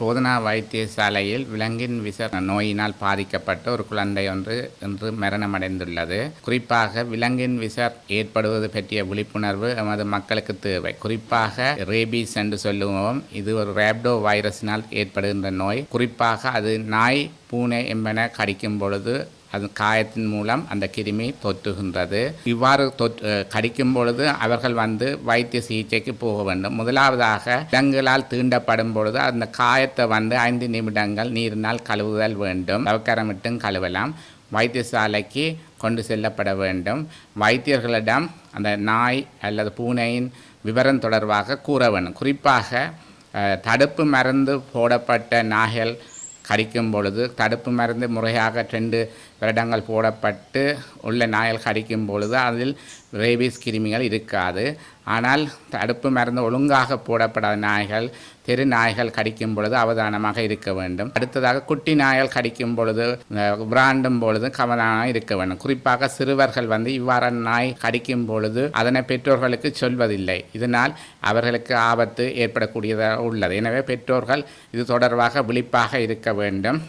போதனா வைத்தியசாலையில் விலங்கின் விச நோயினால் பாதிக்கப்பட்ட ஒரு குழந்தை ஒன்று இன்று மரணமடைந்துள்ளது. குறிப்பாக விலங்கின் விச ஏற்படுவது பற்றிய விழிப்புணர்வு எமது மக்களுக்கு தேவை. குறிப்பாக ரேபீஸ் என்று சொல்லுவோம். இது ஒரு ரேப்டோ வைரஸினால் ஏற்படுகின்ற நோய். குறிப்பாக அது நாய் பூனை என்பன கடிக்கும் பொழுது அது காயத்தின் மூலம் அந்த கிருமி தொற்றுகின்றது. இவ்வாறு தொற்று கடிக்கும் பொழுது அவர்கள் வந்து வைத்திய சிகிச்சைக்கு போக வேண்டும். முதலாவதாக விலங்குகளால் தீண்டப்படும் பொழுது அந்த காயத்தை வந்து ஐந்து நிமிடங்கள் நீரினால் கழுவுதல் வேண்டும். தவக்கரமிட்டும் கழுவலாம். வைத்தியசாலைக்கு கொண்டு செல்லப்பட வேண்டும். வைத்தியர்களிடம் அந்த நாய் அல்லது பூனையின் விவரம் தொடர்பாக கூற வேண்டும். குறிப்பாக தடுப்பு மருந்து போடப்பட்ட நாய்கள் கடிக்கும் பொழுது தடுப்பு மருந்து முறையாக ரெண்டு வருடங்கள் போடப்பட்டு உள்ள நாய்கள் கடிக்கும் பொழுது அதில் ரேபீஸ் கிருமிகள் இருக்காது. ஆனால் தடுப்பு மருந்து ஒழுங்காக போடப்படாத நாய்கள் தெரு நாய்கள் கடிக்கும் பொழுது அவதானமாக இருக்க வேண்டும். அடுத்ததாக குட்டி நாய்கள் கடிக்கும் பொழுது பிராண்டும் விராண்டும் பொழுது கவனமாக இருக்க வேண்டும். குறிப்பாக சிறுவர்கள் வந்து இவ்வாறு நாய் கடிக்கும் பொழுது அதனை பெற்றோர்களுக்கு சொல்வதில்லை. இதனால் அவர்களுக்கு ஆபத்து ஏற்படக்கூடியதாக உள்ளது. எனவே பெற்றோர்கள் இது தொடர்பாக விழிப்பாக இருக்க வேண்டும்.